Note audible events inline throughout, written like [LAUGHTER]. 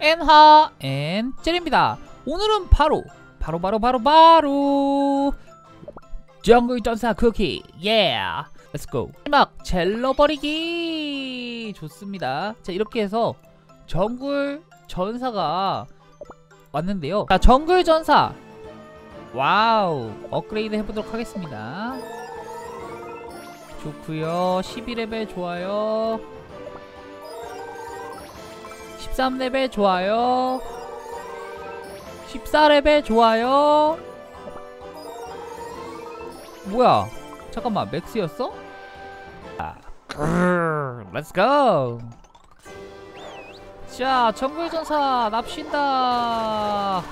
엔하 앤 젤입니다. 오늘은 바로 바로 바로 바로 바로 정글 전사 쿠키 예 렛츠고 마지막 젤러 버리기 좋습니다. 자 이렇게 해서 정글 전사가 왔는데요. 자 정글 전사 와우 업그레이드 해보도록 하겠습니다. 좋구요 12레벨 좋아요 13레벨 좋아요. 14레벨 좋아요. 뭐야? 잠깐만 맥스였어? 아, [LAUGHS] 렛츠고 자 정글 전사 납신다.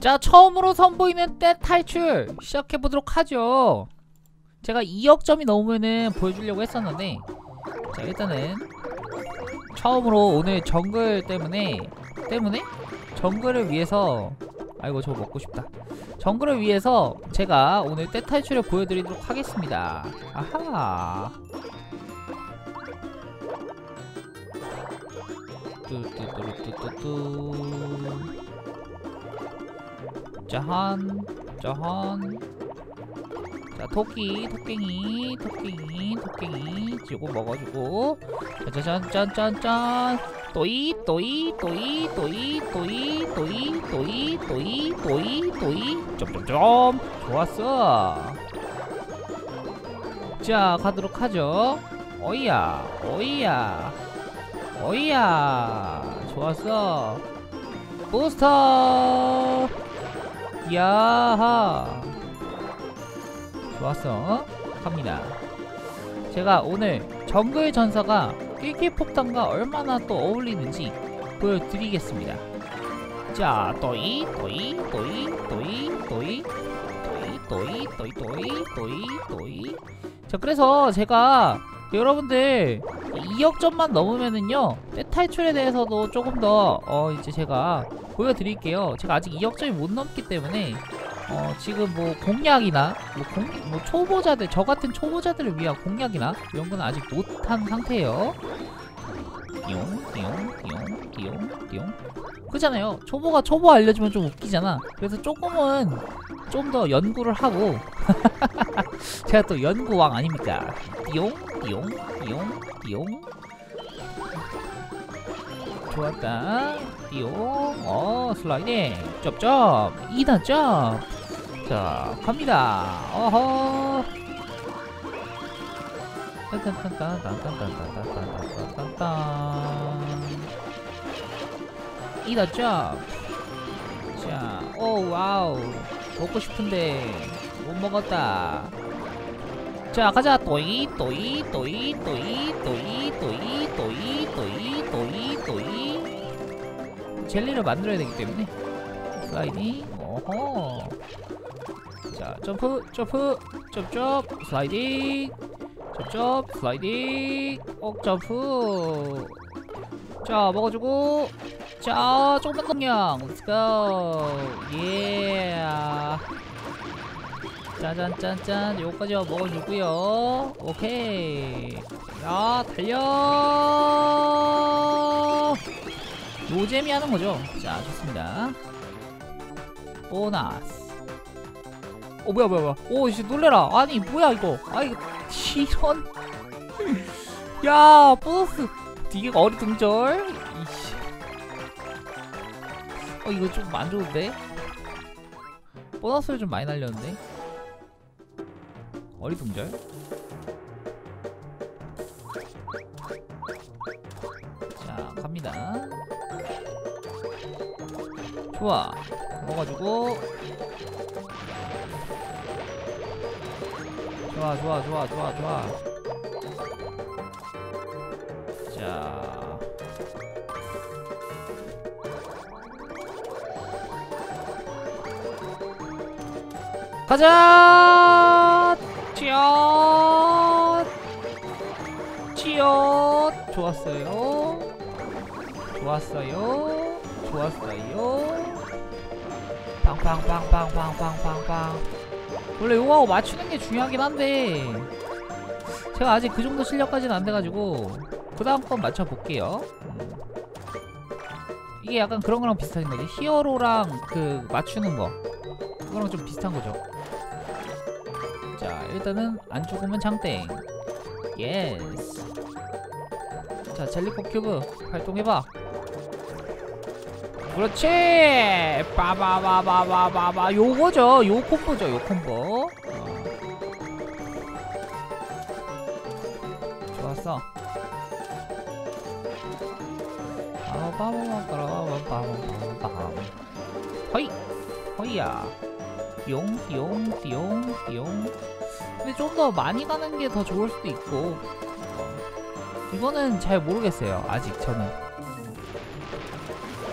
자 처음으로 선보이는 때 탈출 시작해보도록 하죠 제가 2억 점이 넘으면은 보여주려고 했었는데 자 일단은 처음으로 오늘 정글 때문에 때문에 정글을 위해서 아이고 저거 먹고 싶다. 정글을 위해서 제가 오늘 때 탈출을 보여드리도록 하겠습니다. 아하. 뚜뚜뚜뚜뚜뚜 짜한 짜한 자 토끼 토깽이 토깽이 토깽이 지고 먹어주고. 짠짠짠짠짠 또이 또이 또이 또이 또이 또이 또이 또이 또이 또이. 점점점. 좋았어. 자 가도록 하죠. 어이야 어이야 어이야. 좋았어. 부스터. 야하 좋았어 갑니다. 제가 오늘 정글 전사가 낄낄 폭탄과 얼마나 또 어울리는지 보여드리겠습니다. 자 또이 또이 또이 또이 또이 또이 또이 또이 또이 또이. 자 그래서 제가 여러분들 2억 점만 넘으면은요 때 탈출에 대해서도 조금 더 어 이제 제가 보여드릴게요. 제가 아직 2억 점이 못 넘기 때문에 어 지금 뭐 공략이나 뭐, 공, 뭐 초보자들 저 같은 초보자들을 위한 공략이나 이런 건 아직 못한 상태예요. 띠용 띠용 띠용 띠용 띠용. 그잖아요. 초보가 초보 알려주면 좀 웃기잖아. 그래서 조금은 좀 더 연구를 하고 [LAUGHS] 제가 또 연구왕 아닙니까? 띠용 띠용 띠용 띠용. 좋았다. 띠용. 어 슬라이딩. 쩝쩝. 2단 점 자 갑니다. 어허. 딴딴딴딴딴딴딴딴딴딴딴 2단 점자 오 와우. 먹고 싶은데 못 먹었다. 자 가자. 또이 또이 또이 또이 또이 또이 또이 또이 또이 또이. 젤리를 만들어야 되기 때문에. 슬라이딩. 어허 자 점프 점프 점점 슬라이딩 점점 슬라이딩 억 점프. 자 먹어주고. 자 조금만 공량 렛츠고 예 짜잔짠짠. 요까지 먹어주고요. 오케이. 야 달려. 노잼이 하는 거죠. 자 좋습니다. 보너스 어 뭐야 뭐야 뭐야. 오씨 놀래라. 아니 뭐야 이거. 아 이거 이런. [LAUGHS] 야 보너스. 되게 어리둥절? 이씨. 어 이거 좀 안 좋은데? 보너스를 좀 많이 날렸는데 어리둥절? 자 갑니다. 좋아. 먹어주고 좋아 좋아 좋아 좋아 좋아. 자. 가자! 찌엇! 찌엇! 좋았어요. 좋았어요. 좋았어요. 빵빵빵빵빵빵빵빵 원래 요거하고 맞추는 게 중요하긴 한데 제가 아직 그 정도 실력까지는 안 돼가지고 그 다음 건 맞춰볼게요. 음. 이게 약간 그런 거랑 비슷한 거지. 히어로랑 그 맞추는 거 그거랑 좀 비슷한 거죠. 자 일단은 안 죽으면 장땡. 예스. 자 젤리코 큐브 활동해봐. 그렇지. 빠바바바바바바 요거죠. 요 콤보죠. 요 콤보. 어. 좋았어. 빠바바바바바바바바바. 허이 허이야. 띠용. 근데 좀 더 많이 가는 게 더 좋을 수도 있고. 어. 이거는 잘 모르겠어요. 아직 저는.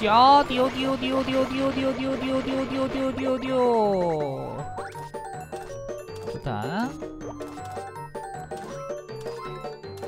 자, 디오 디오 디오 디오 디오 디오 디오 디오 디오 디오 디오 디오 디오. 좋다.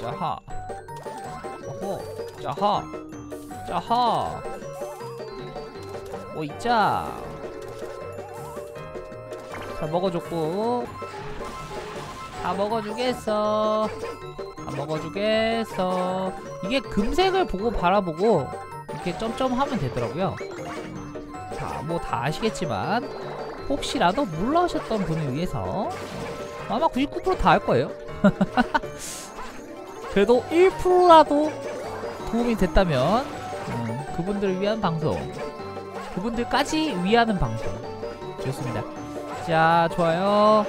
자하. 오호. 자하. 자하. 뭐 있자. 다 먹어줬고. 다 먹어주겠어. 다 먹어주겠어. 이게 금색을 보고 바라보고 이렇게 점점하면 되더라고요. 자, 뭐 다 아시겠지만 혹시라도 몰라오셨던 분을 위해서 아마 99%다 할 거예요. [LAUGHS] 그래도 1%라도 도움이 됐다면 음, 그분들을 위한 방송, 그분들까지 위하는 방송 좋습니다. 자, 좋아요.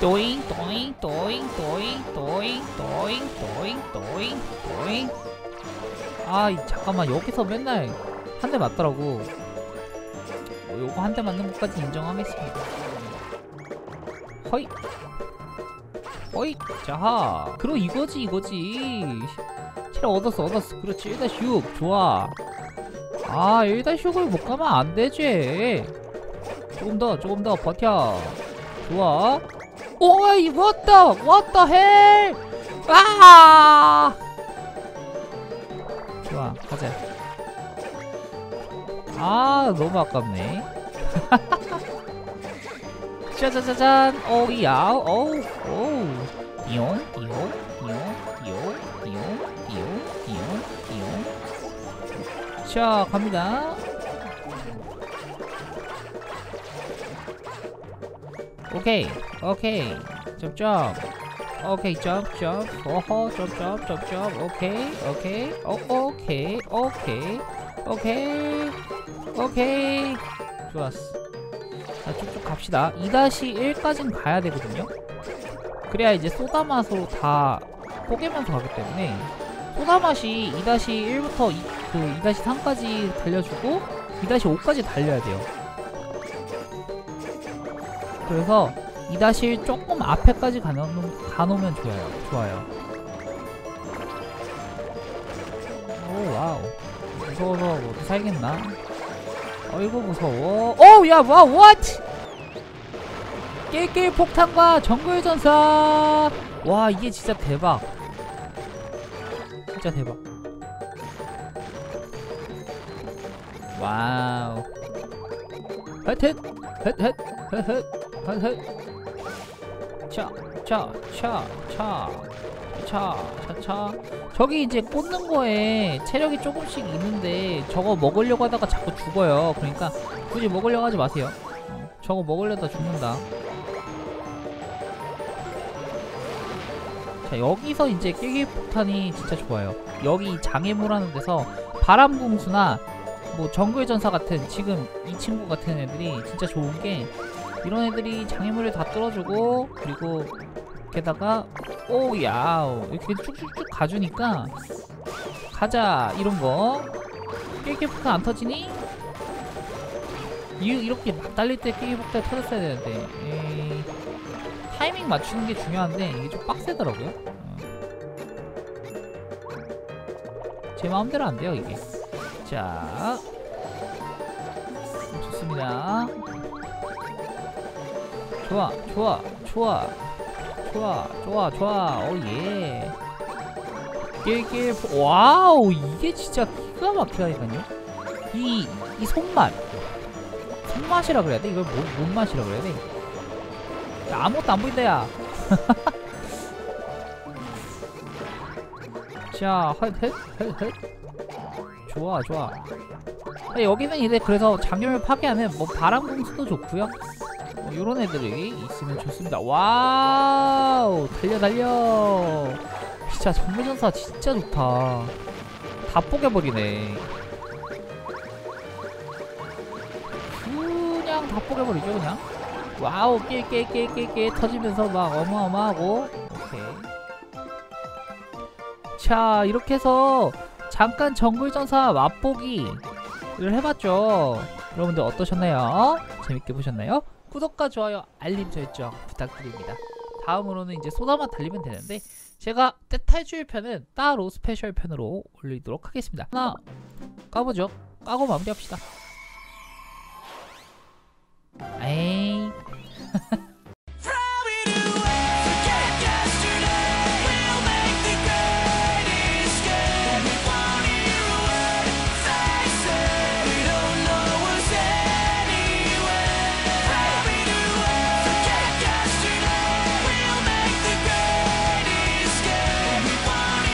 또잉 또잉 또잉 또잉 또잉 또잉 또잉 또잉 또잉 아 이- 잠깐만. 여기서 맨날 한 대 맞더라고. 뭐 요거 한 대 맞는 것까지 인정하겠습니다. 허이. 허이 자하. 그럼 이거지 이거지. 체력 얻었어 얻었어. 그렇지. 1-6 좋아. 아 1-6을 못 가면 안 되지. 조금 더 조금 더 버텨. 좋아. 오이 what the what the hell 아! 좋 아 가자. 아 너무 아깝네. [LAUGHS] 짜자자잔. 오야 오우 오우 띠용 띠용 띠용 띠용 띠용 띠용 띠용 띠용 자 갑니다. 오케이 오케이. 점점 오케이 점점 오호 점점 점점 오케이 오케이 오 오케이 오케이 오케이 오케이 좋았어. 자 쭉쭉 갑시다. 2-1까진 가야 되거든요. 그래야 이제 소다 맛으로 다 뽀개면서 가기 때문에 소다 맛이 2-1부터 그 2-3까지 달려주고 2-5까지 달려야 돼요. 그래서 2-1 조금 앞에까지 가놓으면, 가놓으면 좋아요. 좋아요. 오 와우. 무서워서 뭐 살겠나? 어이구 무서워. 오 야, 와, what? 폭탄과 정글 전사. 와 이게 진짜 대박. 진짜 대박. 와우. 헷헷 헷헷 헷헷 헷헷 차, 차, 차, 차, 차, 차, 차. 저기 이제 꽂는 거에 체력이 조금씩 있는데 저거 먹으려고 하다가 자꾸 죽어요. 그러니까 굳이 먹으려고 하지 마세요. 어, 저거 먹으려다 죽는다. 자, 여기서 이제 깨기 폭탄이 진짜 좋아요. 여기 장애물 하는 데서 바람궁수나 뭐 정글 전사 같은 지금 이 친구 같은 애들이 진짜 좋은 게 이런 애들이 장애물을 다 뚫어주고 그리고 게다가 오야 이렇게 쭉쭉쭉 가주니까 가자 이런 거. 깨기폭탄 안 터지니? 이, 이렇게 막 달릴 때 깨기폭탄 터졌어야 되는데. 에이, 타이밍 맞추는 게 중요한데 이게 좀 빡세더라고요. 어. 제 마음대로 안 돼요 이게. 자. 좋습니다 좋아 좋아 좋아 좋아 좋아 좋아 오예 깨깨 와우 이게 진짜 기가 막히다니까요 이, 이 손맛 손맛이라 그래야 돼? 이걸 뭐, 뭔 맛이라 그래야 돼? 야, 아무것도 안 보인다 야 [LAUGHS] 자, 헛헛헛헛 좋아, 좋아. 아, 여기는 이제 그래서 장염을 파괴하는 뭐 바람 공수도 좋고요. 뭐 이런 애들이 있으면 좋습니다. 와우, 달려 달려. 진짜 정글전사 진짜 좋다. 다 뽀개버리네. 그냥 다 뽀개버리죠 그냥. 와우, 깨깨깨깨깨 터지면서 막 어마어마하고. 오케이. 자 이렇게 해서 잠깐 정글전사 맛보기를 해봤죠 여러분들 어떠셨나요? 재밌게 보셨나요? 구독과 좋아요 알림 설정 부탁드립니다. 다음으로는 이제 소다맛 달리면 되는데 제가 때탈주의 편은 따로 스페셜 편으로 올리도록 하겠습니다. 하나 까보죠. 까고 마무리합시다. 에이